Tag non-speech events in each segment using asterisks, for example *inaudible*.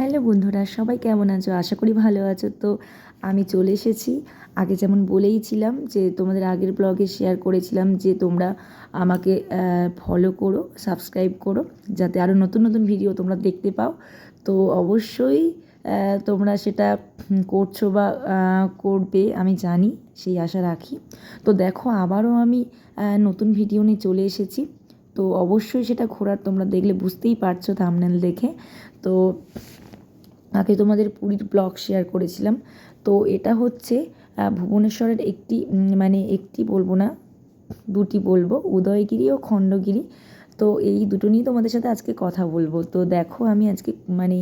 Hello বন্ধুরা, সবাই কেমন আছো? আশা করি ভালো আছো। তো আমি চলে এসেছি। আগে যেমন বলেইছিলাম যে, তোমাদের আগের ব্লগে শেয়ার করেছিলাম যে, তোমরা আমাকে ফলো করো সাবস্ক্রাইব করো, যাতে আরও নতুন নতুন ভিডিও তোমরা দেখতে পাও। তো অবশ্যই তোমরা সেটা করছ বা করবে, আমি জানি, সেই আশা রাখি। তো দেখো, আবারও আমি নতুন ভিডিও নিয়ে চলে এসেছি। তো অবশ্যই সেটা ঘোরার তোমরা দেখলে বুঝতেই পারছ থামনেল দেখে। তো আগে তোমাদের পুরীর ব্লগ শেয়ার করেছিলাম। তো এটা হচ্ছে ভুবনেশ্বরের একটি মানে একটি বলব না, দুটি বলব, উদয়গিরি ও খণ্ডগিরি। তো এই দুটো নিয়ে তোমাদের সাথে আজকে কথা বলব। তো দেখো, আমি আজকে মানে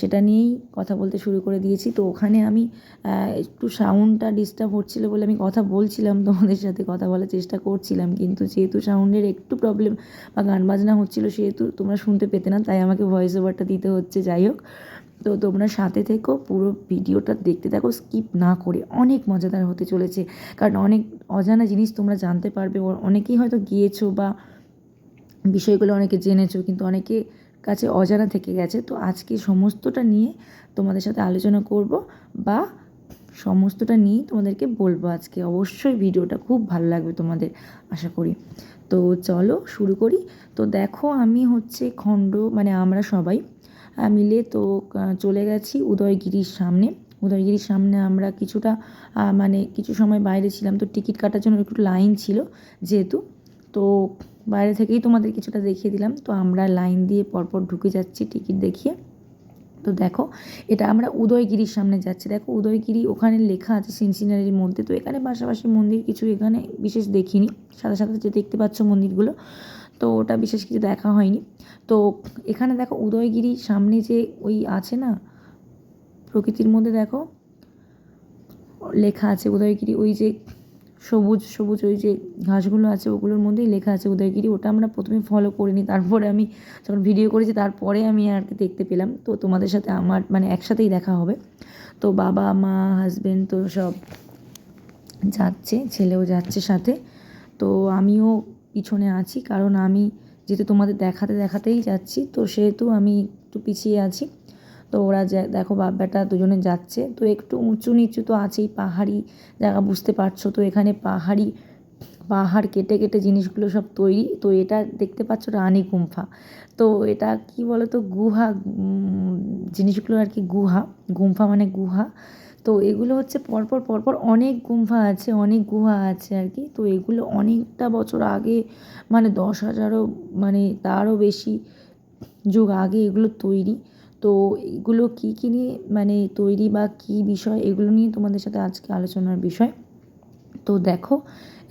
সেটা নিয়েই কথা বলতে শুরু করে দিয়েছি। তো ওখানে আমি একটু সাউন্ডটা ডিস্টার্ব হচ্ছিল বলে আমি কথা বলছিলাম, তোমাদের সাথে কথা বলার চেষ্টা করছিলাম। কিন্তু যেহেতু সাউন্ডের একটু প্রবলেম বা গান বাজনা হচ্ছিল, সেহেতু তোমরা শুনতে পেতে না, তাই আমাকে ভয়েস ওভারটা দিতে হচ্ছে। যাই হোক তো তোমরা সাথে থেকো, পুরো ভিডিওটা দেখতে থাকো স্কিপ না করে। অনেক মজাদার হতে চলেছে। কারণ অনেক অজানা জিনিস তোমরা জানতে পারবে। অনেকেই হয়তো গিয়েছো বা বিষয়গুলো অনেকে জেনেছো, কিন্তু অনেকে কাছে অজানা থেকে গেছে। তো আজকে সমস্তটা নিয়ে তোমাদের সাথে আলোচনা করব বা সমস্তটা নিয়েই তোমাদেরকে বলব আজকে। অবশ্যই ভিডিওটা খুব ভালো লাগবে তোমাদের, আশা করি। তো চলো শুরু করি। তো দেখো আমি হচ্ছে খণ্ড মানে আমরা সবাই মিলে তো চলে গেছি উদয়গিরির সামনে। উদয়গিরির সামনে আমরা কিছুটা মানে কিছু সময় বাইরে ছিলাম, তো টিকিট কাটার জন্য একটু লাইন ছিল যেহেতু। তো বাইরে থেকেই তোমাদের কিছুটা দেখিয়ে দিলাম। তো আমরা লাইন দিয়ে পরপর ঢুকে যাচ্ছি টিকিট দেখিয়ে। তো দেখো, এটা আমরা উদয়গিরির সামনে যাচ্ছি। দেখো, উদয়গিরি ওখানে লেখা আছে সিনসিনারির মধ্যে। তো এখানে পাশাপাশি মন্দির কিছু এখানে বিশেষ দেখিনি। সাথে সাথে যে দেখতে পাচ্ছ মন্দিরগুলো তো ওটা বিশেষ কিছু দেখা হয়নি। তো এখানে দেখো উদয়গিরি সামনে যে ওই আছে না, প্রকৃতির মধ্যে দেখো, লেখা আছে উদয়গিরি, ওই যে সবুজ সবুজ ওই যে ঘাসগুলো আছে ওগুলোর মধ্যেই লেখা আছে উদয়গিরি। ওটা আমরা প্রথমে ফলো করিনি, তারপরে আমি যখন ভিডিও করেছি তারপরে আমি আর কি দেখতে পেলাম। তো তোমাদের সাথে আমার মানে একসাথেই দেখা হবে। তো বাবা, মা হাজবেন্ড তো সব যাচ্ছে, ছেলেও যাচ্ছে সাথে। তো আমিও পিছনে আছি, কারণ আমি যেহেতু তোমাদের দেখাতে দেখাতেই যাচ্ছি, তো সেহেতু আমি একটু পিছিয়ে আছি। তো ওরা দেখো বাপ বেটা দুজনে যাচ্ছে, তো একটু উঁচু নিচু তো আছেই, পাহাড়ি জায়গা বুঝতে পারছ তো, এখানে পাহাড়ি, পাহাড় কেটে কেটে জিনিসগুলো সব তৈরি, তো এটা দেখতে পাচ্ছ রানী গুম্ফা। তো এটা কি বলো তো গুহা জিনিসগুলো আর কি গুহা, গুম্ফা মানে গুহা। তো এগুলো হচ্ছে পরপর পরপর অনেক গুম্ফা আছে, অনেক গুহা আছে আর কি। তো এগুলো অনেকটা বছর আগে মানে দশ হাজারও মানে তারও বেশি যুগ আগে এগুলো তৈরি। তো এগুলো কী কী নিয়ে মানে তৈরি বা কী বিষয়, এগুলো নিয়ে তোমাদের সাথে আজকে আলোচনার বিষয়। তো দেখো,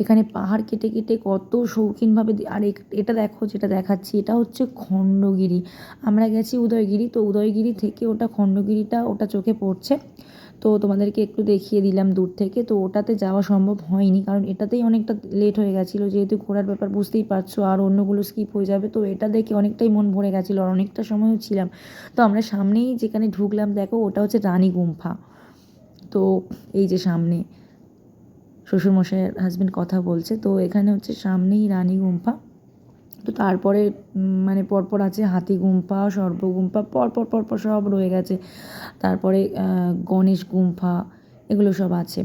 এখানে পাহাড় কেটে কেটে কত শৌখিনভাবে আর এটা দেখো, যেটা দেখাচ্ছি, এটা হচ্ছে খণ্ডগিরি। আমরা গেছি উদয়গিরি, তো উদয়গিরি থেকে ওটা খণ্ডগিরিটা ওটা চোখে পড়ছে। তো তোমাদেরকে একটু দেখিয়ে দিলাম দূর থেকে। তো ওটাতে যাওয়া সম্ভব হয়নি, কারণ এটাতেই অনেকটা লেট হয়ে গেছিল। যেহেতু ঘোরার ব্যাপার বুঝতেই পারছ, আর অন্যগুলো স্কিপ হয়ে যাবে। তো এটা দেখে অনেকটাই মন ভরে গেছিল, আর অনেকটা সময়ও ছিলাম। তো আমরা সামনেই যেখানে ঢুকলাম, দেখো ওটা হচ্ছে রানী গুম্ফা। তো এই যে সামনে শ্বশুরমশাইয়ের হাজব্যান্ড কথা বলছে, তো এখানে হচ্ছে সামনেই রানী গুম্ফা। তো তারপরে মানে পরপর আছে হাতি গুম্ফা সর্বগুম্ফা পরপর পরপর সব রয়ে গেছে। তারপরে গণেশ গুম্ফা, এগুলো সব আছে।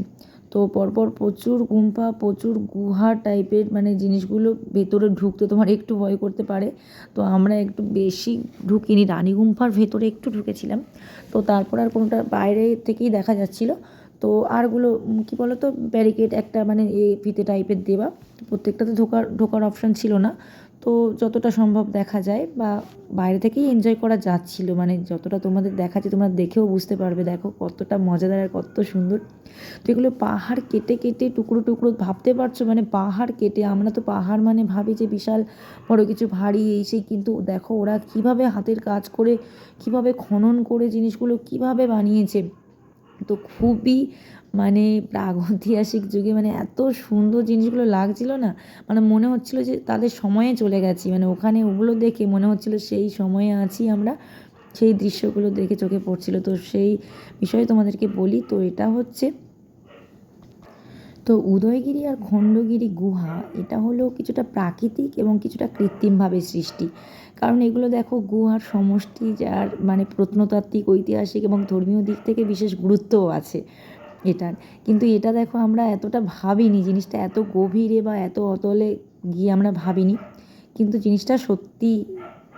তো পরপর প্রচুর গুম্ফা, প্রচুর গুহা টাইপের মানে জিনিসগুলো ভেতরে ঢুকতে তোমার একটু ভয় করতে পারে। তো আমরা একটু বেশি ঢুকিনি, রানী গুম্ফার ভেতরে একটু ঢুকেছিলাম। তো তারপর আর কোনোটা বাইরে থেকেই দেখা যাচ্ছিল। তো আরগুলো কী বলো তো ব্যারিকেড একটা মানে এ ফিতে টাইপের দেওয়া। প্রত্যেকটাতে ঢোকার ঢোকার অপশান ছিল না। তো যতটা সম্ভব দেখা যায় বা বাইরে থেকেই এনজয় করা যাচ্ছিল। মানে যতটা তোমাদের দেখাচ্ছে তোমরা দেখেও বুঝতে পারবে, দেখো কতটা মজাদার আর কত সুন্দর। তো এগুলো পাহাড় কেটে কেটে টুকরো টুকরো ভাবতে পারছ? মানে পাহাড় কেটে, আমরা তো পাহাড় মানে ভাবি যে বিশাল বড় কিছু ভারী এই সেই, কিন্তু দেখো ওরা কীভাবে হাতের কাজ করে, কীভাবে খনন করে জিনিসগুলো কীভাবে বানিয়েছে। তো খুবই মানে প্রাগৈতিহাসিক যুগে মানে এত সুন্দর জিনিসগুলো লাগছিল না। মানে মনে হচ্ছিল যে তাদের সময়ে চলে গেছি। মানে ওখানে ওগুলো দেখে মনে হচ্ছিল সেই সময়ে আছি আমরা। সেই দৃশ্যগুলো দেখে চোখে পড়ছিল। তো সেই বিষয়ে তোমাদেরকে বলি। তো এটা হচ্ছে তো উদয়গিরি আর খণ্ডগিরি গুহা, এটা হলো কিছুটা প্রাকৃতিক এবং কিছুটা কৃত্রিমভাবে সৃষ্টি। কারণ এগুলো দেখো গুহার সমষ্টি, যার মানে প্রত্নতাত্ত্বিক, ঐতিহাসিক এবং ধর্মীয় দিক থেকে বিশেষ গুরুত্বও আছে এটার। কিন্তু এটা দেখো আমরা এতটা ভাবিনি, জিনিসটা এত গভীরে বা এত অতলে গিয়ে আমরা ভাবিনি। কিন্তু জিনিসটা সত্যি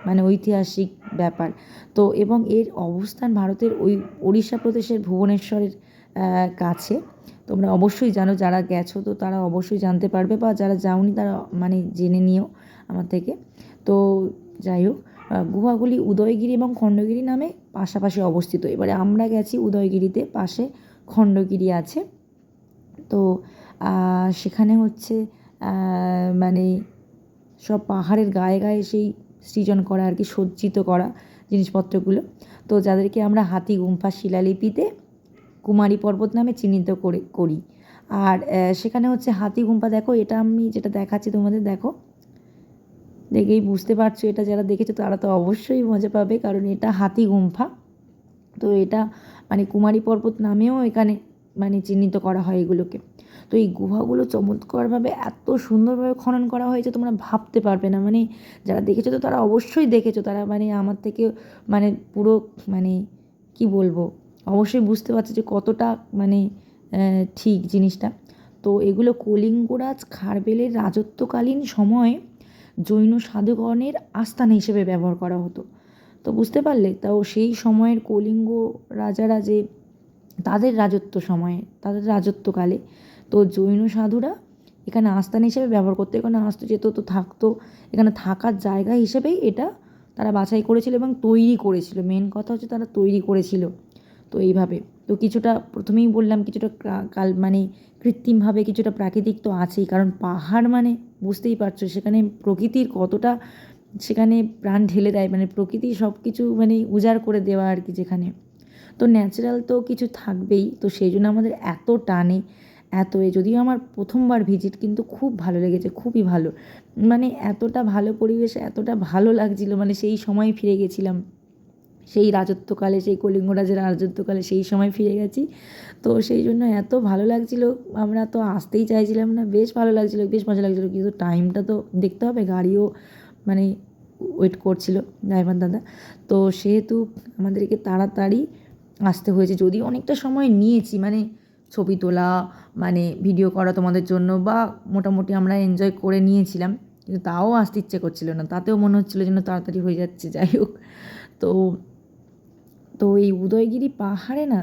মানে ঐতিহাসিক ব্যাপার। তো এবং এর অবস্থান ভারতের ওই ওড়িশা প্রদেশের ভুবনেশ্বরের কাছে। তোমরা অবশ্যই জানো যারা গেছো, তো তারা অবশ্যই জানতে পারবে বা যারা যাওনি তারা মানে জেনে নিও আমার থেকে। তো যাই হোক গুহাগুলি উদয়গিরি এবং খণ্ডগিরি নামে পাশাপাশি অবস্থিত। এবারে আমরা গেছি উদয়গিরিতে, পাশে খণ্ডগিরি আছে। তো সেখানে হচ্ছে মানে সব পাহাড়ের গায়ে গায়ে সেই সৃজন করা আর কি, সজ্জিত করা জিনিসপত্রগুলো। তো যাদেরকে আমরা হাতি, গুম্ফা, শিলালিপিতে কুমারী পর্বত নামে চিহ্নিত করে, করি। আর সেখানে হচ্ছে হাতি গুম্ফা দেখো, এটা আমি যেটা দেখাচ্ছি তোমাদের, দেখো। দেখেই বুঝতে পারছ, এটা যারা দেখেছ তারা তো অবশ্যই মজা পাবে, কারণ এটা হাতি গুম্ফা তো এটা মানে কুমারী পর্বত নামেও এখানে মানে চিহ্নিত করা হয় এগুলোকে। তো এই গুহাগুলো চমৎকারভাবে এত সুন্দরভাবে খনন করা হয়েছে, তোমরা ভাবতে পারবে না। মানে যারা দেখেছ তো তারা অবশ্যই দেখেছ, তারা মানে আমার থেকে মানে পুরো মানে কি বলব? অবশ্যই বুঝতে পারছে যে কতটা মানে ঠিক জিনিসটা। তো এগুলো কলিঙ্গরাজ খারবেলের রাজত্বকালীন সময়ে জৈন সাধুগণের আস্থান হিসেবে ব্যবহার করা হতো। তো বুঝতে পারলে তাও সেই সময়ের কলিঙ্গ রাজারা যে তাদের রাজত্ব সময়ে, তাদের রাজত্বকালে, তো জৈন সাধুরা এখানে আস্থান হিসেবে ব্যবহার করতো। এখানে আসতো যেত তো থাকতো, এখানে থাকার জায়গা হিসেবেই এটা তারা বাছাই করেছিল এবং তৈরি করেছিল। মেন কথা হচ্ছে তারা তৈরি করেছিল। তো এইভাবে। তো কিছুটা প্রথমেই বললাম কিছুটা কাল মানে কৃত্রিমভাবে কিছুটা প্রাকৃতিক তো আছেই, কারণ পাহাড় মানে বুঝতেই পারছ সেখানে প্রকৃতির কতটা সেখানে প্রাণ ঢেলে দেয় মানে প্রকৃতি সব কিছু মানে উজাড় করে দেওয়া আর কি যেখানে। তো ন্যাচারাল তো কিছু থাকবেই, তো সেই জন্য আমাদের এত টানে, এত এ, যদিও আমার প্রথমবার ভিজিট কিন্তু খুব ভালো লেগেছে, খুবই ভালো। মানে এতটা ভালো পরিবেশ, এতটা ভালো লাগছিল মানে সেই সময় ফিরে গেছিলাম। সেই রাজত্বকালে, সেই কলিঙ্গ রাজের রাজত্বকালে সেই সময় ফিরে গেছি। তো সেই জন্য এত ভালো লাগছিল। আমরা তো আসতেই চাইছিলাম না। বেশ ভালো লাগছিল, বেশ মজা লাগছিল। কিন্তু টাইমটা তো দেখতে হবে। গাড়িও মানে ওয়েট করছিল ড্রাইভার দাদা। তো সেহেতু আমাদেরকে তাড়াতাড়ি আসতে হয়েছে। যদি অনেকটা সময় নিয়েছি মানে ছবি তোলা মানে ভিডিও করা তোমাদের জন্য বা মোটামুটি আমরা এনজয় করে নিয়েছিলাম, কিন্তু তাও আসতে ইচ্ছে করছিল না। তাতেও মনে হচ্ছিল যেন তাড়াতাড়ি হয়ে যাচ্ছে। যাই হোক। তো তো এই উদয়গিরি পাহাড়ে না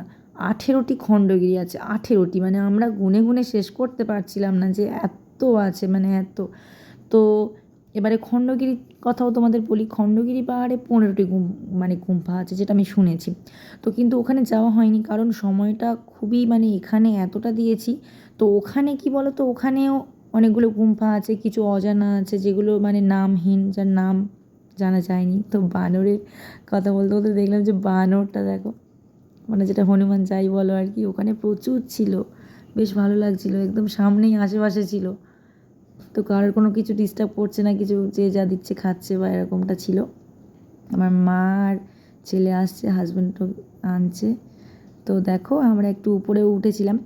আঠেরোটি খণ্ডগিরি আছে, আঠেরোটি। মানে আমরা গুনে গুনে শেষ করতে পারছিলাম না যে এত আছে মানে এত। তো এবারে খণ্ডগিরির কথাও তোমাদের বলি, খণ্ডগিরি পাহাড়ে পনেরোটি গুম মানে গুম্ফা আছে যেটা আমি শুনেছি। তো কিন্তু ওখানে যাওয়া হয়নি কারণ সময়টা খুবই মানে এখানে এতটা দিয়েছি। তো ওখানে কি বলো তো ওখানেও অনেকগুলো গুম্ফা আছে, কিছু অজানা আছে যেগুলো মানে নামহীন, যার নাম জানা যায়নি। তো বানরের কথা বলতে বলতে দেখলাম যে বানরটা দেখো মানে যেটা হনুমান যাই বলো আর কি, ওখানে প্রচুর ছিল। বেশ ভালো লাগছিল, একদম সামনেই আশেপাশে ছিল। তো কারোর কোনো কিছু ডিস্টার্ব করছে না, কিছু যে যা দিচ্ছে খাচ্ছে বা এরকমটা ছিল। আমার মা আর ছেলে আসছে হাজব্যান্ডও আনছে। তো দেখো আমরা একটু উপরে উঠেছিলাম।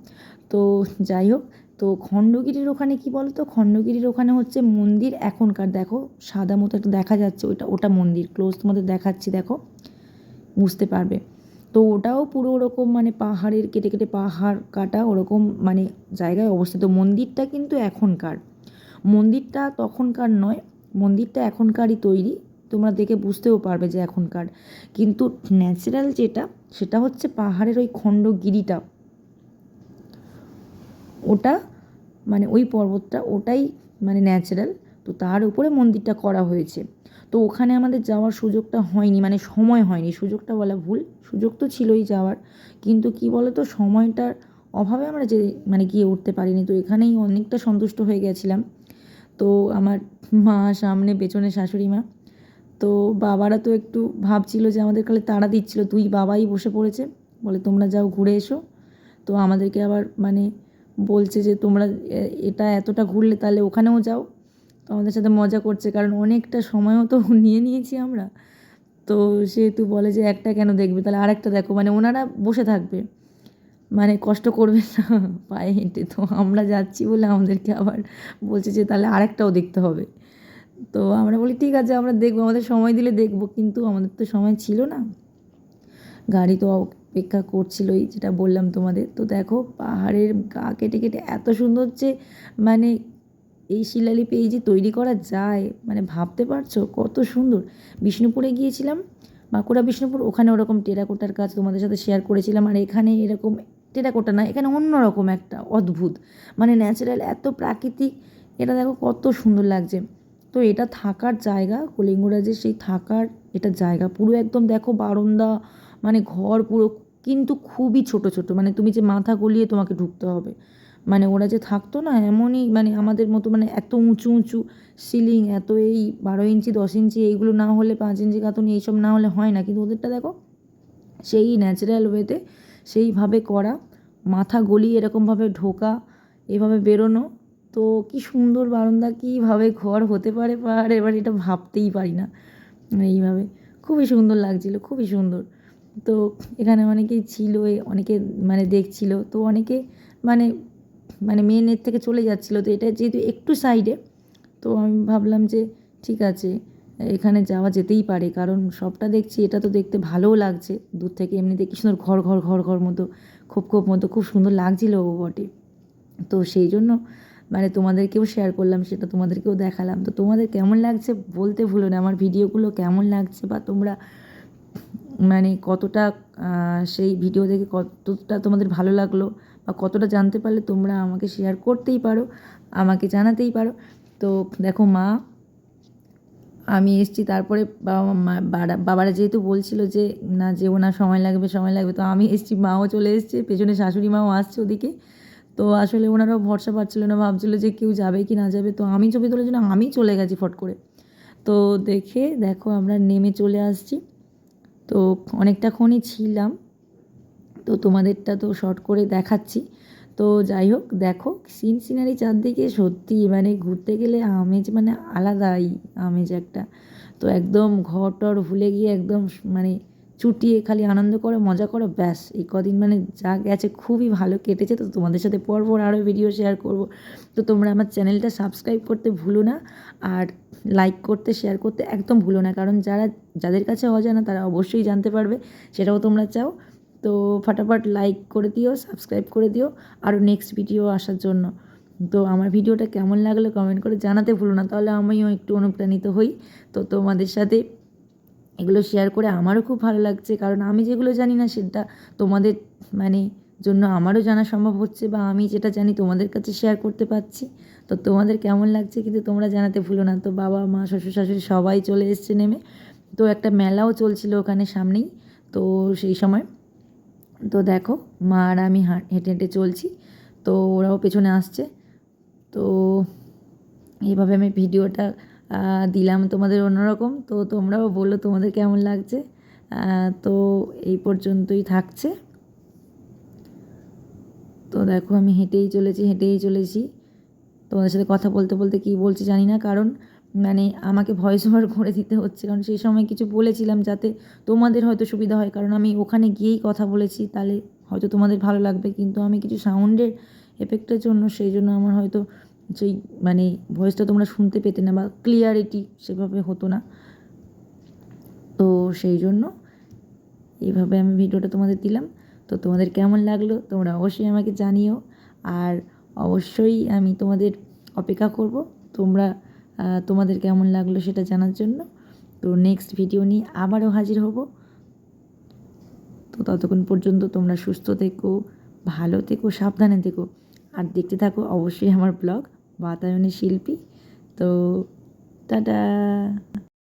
তো যাই হোক তো খণ্ডগিরির ওখানে কি বলো তো খণ্ডগিরির ওখানে হচ্ছে মন্দির এখনকার, দেখো, সাদা মতো একটা দেখা যাচ্ছে ওটা ওটা মন্দির ক্লোজ তোমাদের দেখাচ্ছি, দেখো, বুঝতে পারবে। তো ওটাও পুরো ওরকম মানে পাহাড়ের, কেটে কেটে পাহাড় কাটা ওরকম মানে জায়গায় অবস্থিত। মন্দিরটা কিন্তু এখনকার। মন্দিরটা তখনকার নয়, মন্দিরটা এখনকারই তৈরি, তোমরা দেখে বুঝতেও পারবে যে এখনকার। কিন্তু ন্যাচারাল যেটা, সেটা হচ্ছে পাহাড়ের ওই খণ্ডগিরিটা। ওটা মানে ওই পর্বতটা ওটাই মানে ন্যাচারাল তো তার উপরে মন্দিরটা করা হয়েছে। তো ওখানে আমাদের যাওয়ার সুযোগটা হয়নি মানে সময় হয়নি। সুযোগটা বলা ভুল, সুযোগ তো ছিলই যাওয়ার। কিন্তু কি বলো তো সময়টার অভাবে আমরা যে মানে গিয়ে উঠতে পারিনি। তো এখানেই অনেকটা সন্তুষ্ট হয়ে গেছিলাম। তো আমার মা, সামনে পেছনে শাশুড়ি মা, তো বাবারা তো একটু ভাবছিল যে আমাদের কালে তাড়া দিচ্ছিল। তুই বাবাই বসে পড়েছে। বলে, তোমরা যাও, ঘুরে এসো। তো আমাদেরকে আবার মানে বলছে যে তোমরা এটা এতটা ঘুরলে তাহলে ওখানেও যাও। তো আমাদের সাথে মজা করছে, কারণ অনেকটা সময়ও তো *laughs* নিয়ে নিয়েছি আমরা। তো সেহেতু বলে যে একটা কেন দেখবে? তাহলে আরেকটা দেখো। মানে ওনারা বসে থাকবে। মানে কষ্ট করবে না। *laughs* পায়ে হেঁটে তো আমরা যাচ্ছি বলে আমাদেরকে আবার বলছে যে তাহলে আরেকটাও দেখতে হবে। তো আমরা বলি, ঠিক আছে, আমরা দেখব। আমাদের সময় দিলে দেখব। কিন্তু আমাদের তো সময় ছিল না। গাড়ি তো অপেক্ষা করছিলই, যেটা বললাম তোমাদের। তো দেখো, পাহাড়ের গা কেটে কেটে এত সুন্দর যে মানে এই শিলালিপি এই যে তৈরি করা যায় মানে ভাবতে পারছ? কত সুন্দর। বিষ্ণুপুরে গিয়েছিলাম, বাঁকুড়া বিষ্ণুপুর, ওখানে ওরকম টেরাকোটার কাজ তোমাদের সাথে শেয়ার করেছিলাম। আর এখানে এরকম, টেরাকোটা না, এখানে অন্যরকম একটা অদ্ভুত মানে ন্যাচারাল এত প্রাকৃতিক, এটা দেখো কত সুন্দর লাগছে। তো এটা থাকার জায়গা, কলিঙ্গরাজের সেই থাকার এটা জায়গা, পুরো একদম দেখো বারান্দা মানে ঘর পুরো কিন্তু খুবই ছোট ছোট। মানে তুমি যে মাথা গলিয়ে তোমাকে ঢুকতে হবে। মানে ওরা যে থাকতো না এমনই মানে আমাদের মতো মানে এত উঁচু উঁচু সিলিং এত এই বারো ইঞ্চি, দশ ইঞ্চি এইগুলো না হলে, পাঁচ ইঞ্চি গাঁথুনি এইসব না হলে হয় না। কিন্তু ওদেরটা দেখো, সেই ন্যাচারাল ওয়েতে সেইভাবে করা, মাথা গলিয়ে এরকমভাবে ঢোকা, এভাবে বেরোনো। তো কি সুন্দর বারান্দা, কীভাবে ঘর হতে পারে পাহাড় এবার এটা ভাবতেই পারি না। এইভাবে। খুবই সুন্দর লাগছিল, খুবই সুন্দর। তো এখানে অনেকেই ছিল অনেকে মানে দেখছিল, তো অনেকে মানে মানে মেন এর থেকে চলে যাচ্ছিল। তো এটা যেহেতু একটু সাইডে তো আমি ভাবলাম যে ঠিক আছে, এখানে যাওয়া যেতেই পারে। কারণ সবটা দেখছি, এটা তো দেখতে ভালোও লাগছে। দূর থেকে এমনিতে কি সুন্দর ঘর ঘর ঘর ঘর মতো খোপ খোপ মতো, খুব সুন্দর লাগছিল ও বটে। তো সেই জন্য মানে তোমাদেরকেও শেয়ার করলাম, সেটা তোমাদেরকেও দেখালাম। তো তোমাদের কেমন লাগছে বলতে ভুলো না, আমার ভিডিওগুলো কেমন লাগছে বা তোমরা মানে কতটা সেই ভিডিও দেখে কতটা তোমাদের ভালো লাগল বা কতটা জানতে পারলে তোমরা আমাকে শেয়ার করতেই পারো, আমাকে জানাতেই পারো। তো দেখো মা, আমি এসেছি তারপরে বাবা মা বাবারা যেহেতু বলছিল যে না যেও না, সময় লাগবে সময় লাগবে, তো আমি এসেছি, মাও চলে এসছে, পেছনে শাশুড়ি মাও আসছে ওদিকে। তো আসলে ওনারাও ভরসা পাচ্ছিল না, ভাবছিল যে কেউ যাবে কি না যাবে, তো আমি ছবি তোলার জন্য আমি চলে গেছি ফট করে। তো দেখে দেখো আমরা নেমে চলে আসছি। তো অনেকটাক্ষণই ছিলাম। তো তোমাদেরটা তো শর্ট করে দেখাচ্ছি। তো যাই হোক, দেখো সিন সিনারি চারদিকে সত্যি মানে ঘুরতে গেলে আমেজ মানে আলাদাই আমেজ একটা। তো একদম ঘর টর ভুলে গিয়ে একদম মানে চুটিয়ে খালি আনন্দ করো, মজা করো, ব্যাস। এই কদিন মানে যা গেছে খুবই ভালো কেটেছে, তো তোমাদের সাথে পরপর আরও ভিডিও শেয়ার করব। তো তোমরা আমার চ্যানেলটা সাবস্ক্রাইব করতে ভুলো না আর লাইক করতে শেয়ার করতে একদম ভুলো না। কারণ যারা, যাদের কাছে অজানা তারা অবশ্যই জানতে পারবে, সেটাও তোমরা চাও। তো ফাটাফাট লাইক করে দিও সাবস্ক্রাইব করে দিও আরও নেক্সট ভিডিও আসার জন্য। তো আমার ভিডিওটা কেমন লাগল কমেন্ট করে জানাতে ভুলো না। তাহলে আমিও একটু অনুপ্রাণিত হই। তো তোমাদের সাথে এগুলো শেয়ার করে আমারও খুব ভালো লাগছে। কারণ আমি যেগুলো জানি না, সেটা তোমাদের মানে জন্য আমারও জানা সম্ভব হচ্ছে বা আমি যেটা জানি তোমাদের কাছে শেয়ার করতে পারছি। তো তোমাদের কেমন লাগছে কিন্তু তোমরা জানাতে ভুলো না। তো বাবা, মা, শ্বশুর, শাশুড়ি সবাই চলে এসছে নেমে। তো একটা মেলাও চলছিল ওখানে সামনেই, তো সেই সময়। তো দেখো, মা আর আমি হেঁটে হেঁটে চলছি। তো ওরাও পেছনে আসছে। তো এইভাবে আমি ভিডিওটা দিলাম তোমাদের অন্যরকম। তো তোমরাও বলো তোমাদের কেমন লাগছে। তো এই পর্যন্তই থাকছে। তো দেখো আমি হেঁটেই চলেছি হেঁটেই চলেছি। তোমাদের সাথে কথা বলতে বলতে কী বলছি জানি না, কারণ মানে আমাকে ভয়েস ওভার করে দিতে হচ্ছে। কারণ সেই সময় কিছু বলেছিলাম যাতে তোমাদের হয়তো সুবিধা হয়। কারণ আমি ওখানে গিয়েই কথা বলেছি, তাহলে হয়তো তোমাদের ভালো লাগবে। কিন্তু আমি কিছু সাউন্ডের এফেক্টের জন্য, সেই জন্য আমার হয়তো সেই মানে ভয়েসটা তোমরা শুনতে পেতে না বা ক্লিয়ারিটি সেভাবে হতো না। তো সেই জন্য এইভাবে আমি ভিডিওটা তোমাদের দিলাম। তো তোমাদের কেমন লাগল তোমরা অবশ্যই আমাকে জানিও। আর অবশ্যই আমি তোমাদের অপেক্ষা করব তোমরা তোমাদের কেমন লাগল সেটা জানার জন্য। তো নেক্সট ভিডিও নিয়ে আবারও হাজির হব। তো ততক্ষণ পর্যন্ত তোমরা সুস্থ থেকো, ভালো থেকো, সাবধানে থেকো। আর দেখতে থাকো অবশ্যই আমার ব্লগ বাতায়নের শিল্পী। তো টাটা।